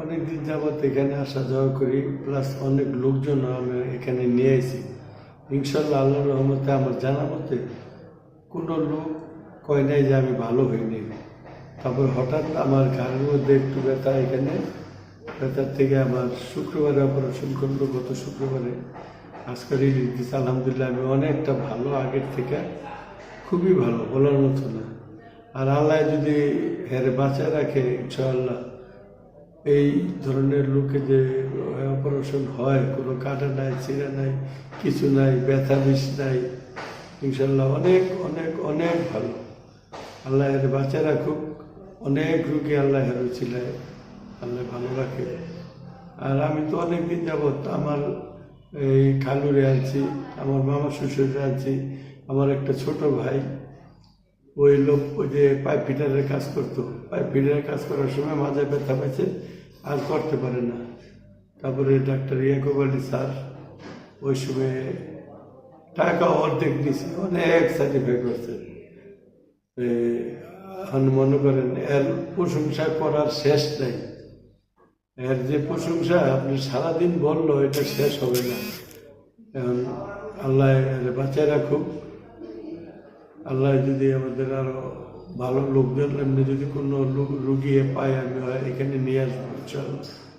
অনেক দিন যাবত এখানে আসা যাওয়া করি প্লাস অনেক লোকজন আমি এখানে নিয়ে আসি ইনশাল্লাহ আল্লাহ রহমতে আমার জানা মতে কোনো লোক কয় নাই যে আমি ভালো হইনি। তারপর হঠাৎ আমার ঘাড়ের মধ্যে একটু ব্যথা, এখানে ব্যথার থেকে আমার শুক্রবারে অপারেশন করল, গত শুক্রবারে। আজকে রিলিজ দিচ্ছে আলহামদুলিল্লাহ আমি অনেকটা ভালো, আগের থেকে খুবই ভালো, বলার মতো না। আর আল্লাহ যদি হেরে বাঁচায় রাখে, ইনশাআল্লাহ এই ধরনের লোকে যে অপারেশন হয়, কোনো কাটা নাই চিরা নাই, কিছু নাই, ব্যথা, বিষ নাই, ইনশাল্লাহ অনেক অনেক অনেক ভালো। আল্লাহ এর বাঁচায় রাখুক, অনেক রুগী আল্লাহ হেরো ছিলায় আল্লাহ ভালো রাখে। আর আমি তো অনেক দিন যাবত আমার এই খালুরে আনছি, আমার মামা শ্বশুরে আনছি, আমার একটা ছোট ভাই, ওই লোক ওই যে পাইপ ফিটারের কাজ করতো। পাইপ ফিটারের কাজ করার সময় মাঝে ব্যথা পাইছে আর করতে পারে না। তারপরে ডাক্তার ইয়াকুব আলী স্যার ওই সময় টাকা অর্ধেক দিয়েছে অনেক সার্টিফাই করছে। এখন মনে করেন এর প্রশংসা করার শেষ নাই। এর যে প্রশংসা আপনি সারাদিন বলল, এটা শেষ হবে না। এখন আল্লাহ এর বাঁচায় রাখুক। আল্লাহ যদি আমাদের আরও ভালো লোকজন এমনি যদি কোনো রুগী পায়, আমি এখানে নিয়ে আসব, ইনশাআল্লাহ।